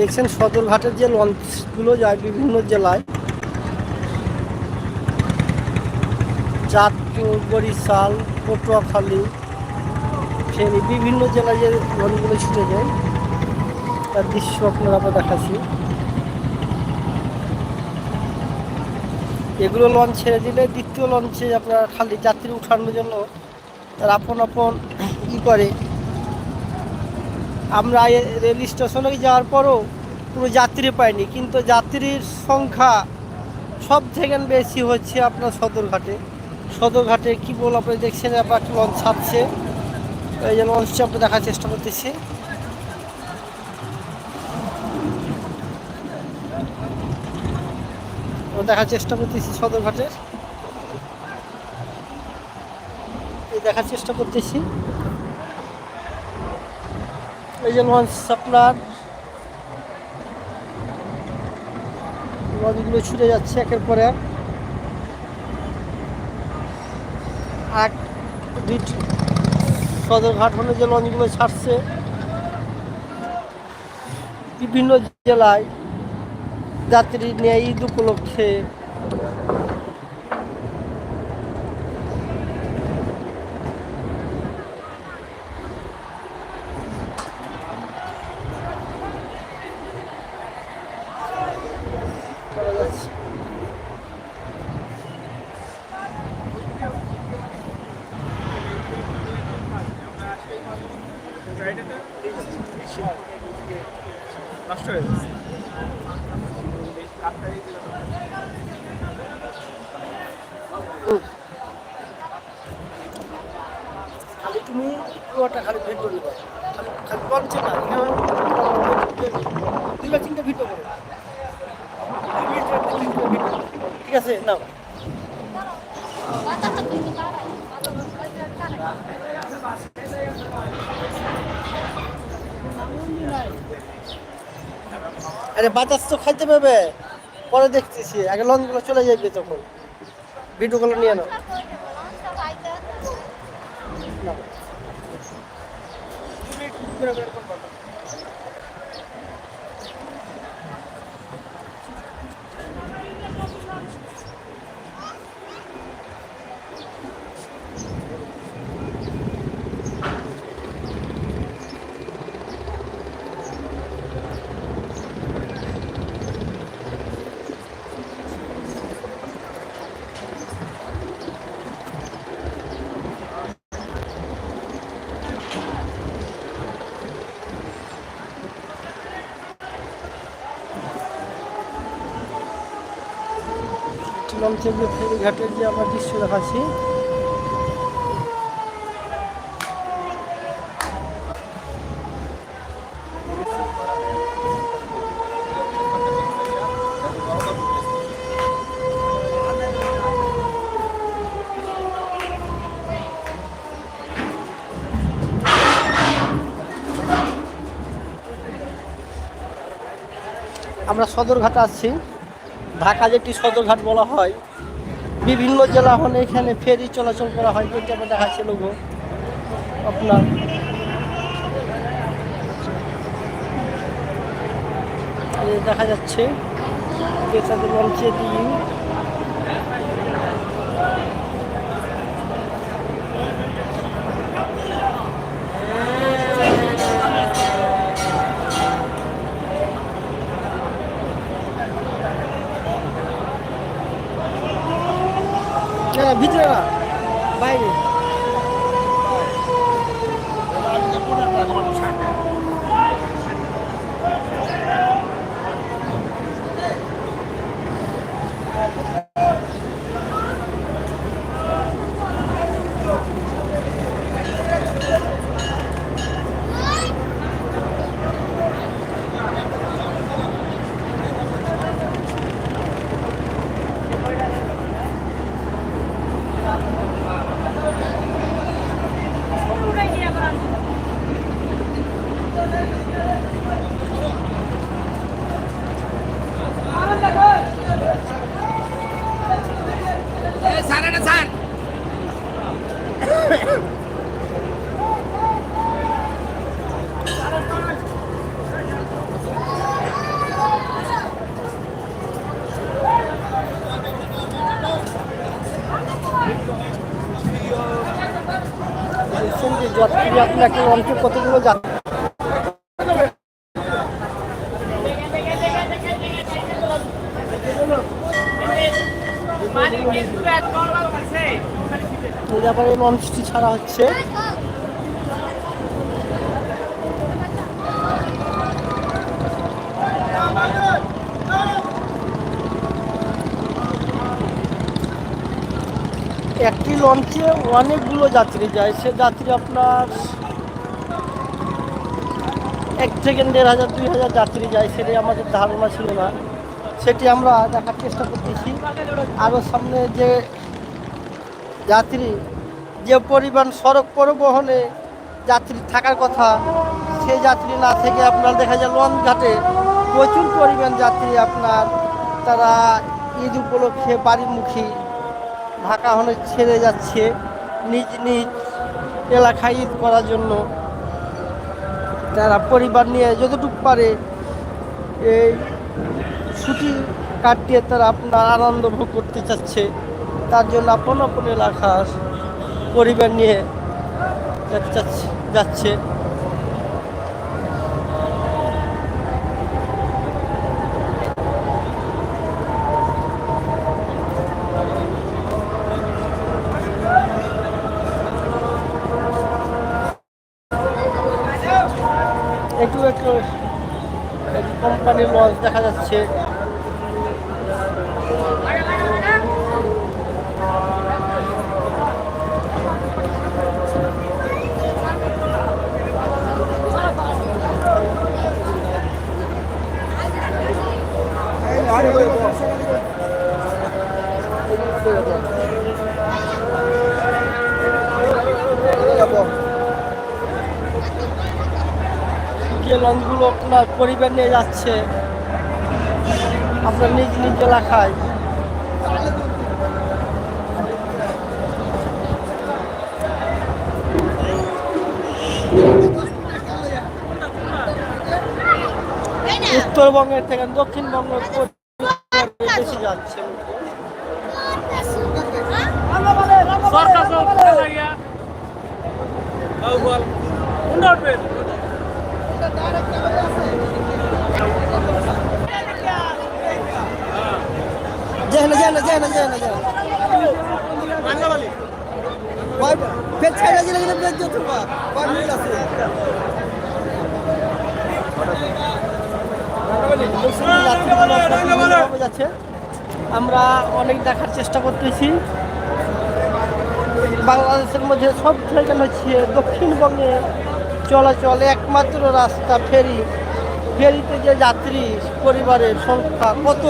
দেখছেন সদরঘাটের যে লঞ্চগুলো যায় বিভিন্ন জেলায়। চাঁদপুর, বরিশাল, পটুয়াখালী, ফেনী, বিভিন্ন জেলায় যে লঞ্চগুলো ছুটে যায়, তার দৃশ্য আপনারা আমরা দেখাচ্ছি। এগুলো লঞ্চ ছেড়ে দিলে দ্বিতীয় লঞ্চে আপনার খালি যাত্রী উঠানোর জন্য তার আপন আপন ই করে। আমরা রেল স্টেশনে যাওয়ার পরও কোনো যাত্রী পাইনি। কিন্তু যাত্রীর সংখ্যা সব থেকে বেশি হচ্ছে আপনার সদরঘাটে। সদরঘাটে কী বল আপনি দেখছেন আপনার একটা লঞ্চ ছাড়ছে এই যে লঞ্চটা আপনি দেখার চেষ্টা করতেছি। দেখার চেষ্টা করতেছি সদরঘাটের। দেখার চেষ্টা করতেছি। লঞ্চ আপনার লঞ্চগুলো ছুটে যাচ্ছে একের পর এক। এক সদরঘাট হলে যে লঞ্চগুলো ছাড়ছে। বিভিন্ন জেলায় যাত্রী নিয়ে ঈদ উপলক্ষে। চলে নষ্ট হয়ে যাচ্ছে খালি তুমি পুরোটা খালি ভিডিও নেবে খালি খালি লঞ্চে না এখানে দুইটা তিনটা ভিডিও করো ঠিক আছে নাও আরে বাতাস তো খাইতে পাবে পরে দেখতেছি আগে লঞ্চগুলো চলে যাবে তখন। ভিডিওগুলো নিয়ে নাও। নাও। লঞ্চের যে ফেরিঘাটের যে আমরা দৃশ্য দেখাচ্ছি। আমরা সদরঘাটে আছি ঢাকা যেটি সদরঘাট বলা হয়, বিভিন্ন জেলা হলে এখানে ফেরি চলাচল করা হয়, যেটা আমরা দেখাচ্ছি লোগো। আপনার দেখা যাচ্ছে লঞ্চে দিয়ে না না, ভিতরে না বাইরে আপনি একটা লঞ্চে কতগুলো যাত্রী? লঞ্চটি ছাড়া হচ্ছে একটি লঞ্চে অনেকগুলো যাত্রী যায়। সে যাত্রী আপনার এক থেকে দেড় হাজার, দুই হাজার যাত্রী যায়। সেটাই আমাদের ধারণা ছিল না। সেটি আমরা দেখার চেষ্টা করতেছি। আরও সামনে যে যাত্রী, যে পরিমাণ সড়ক পরিবহনে যাত্রী থাকার কথা, সে যাত্রী না থেকে আপনার দেখা যায় লঞ্চ ঘাটে প্রচুর পরিমাণ যাত্রী আপনার, তারা ঈদ উপলক্ষে বাড়িমুখী ঢাকা হলে ছেড়ে যাচ্ছে নিজ নিজ এলাকায় ঈদ করার জন্য। তারা পরিবার নিয়ে যতটুকু পারে এই ছুটি কাটিয়ে তারা আপনার আনন্দ ভোগ করতে চাচ্ছে। তার জন্য আপন আপন এলাকার পরিবার নিয়ে যাচ্ছে। একটু একটু কোম্পানির লঞ্চ দেখা যাচ্ছে। লঞ্চগুলো আপনার পরিবার নিয়ে যাচ্ছে। আপনার নিজ নিজ এলাকায়। উত্তরবঙ্গের থেকে দক্ষিণবঙ্গের পরিবার বেশি যাচ্ছে। সরকার আছে? আমরা অনেক দেখার চেষ্টা করতেছি। বাংলাদেশের মধ্যে সব জায়গায় হচ্ছে দক্ষিণবঙ্গে চলাচল একমাত্র রাস্তা ফেরি। ফেরিতে যে যাত্রী পরিবারের সংখ্যা কত?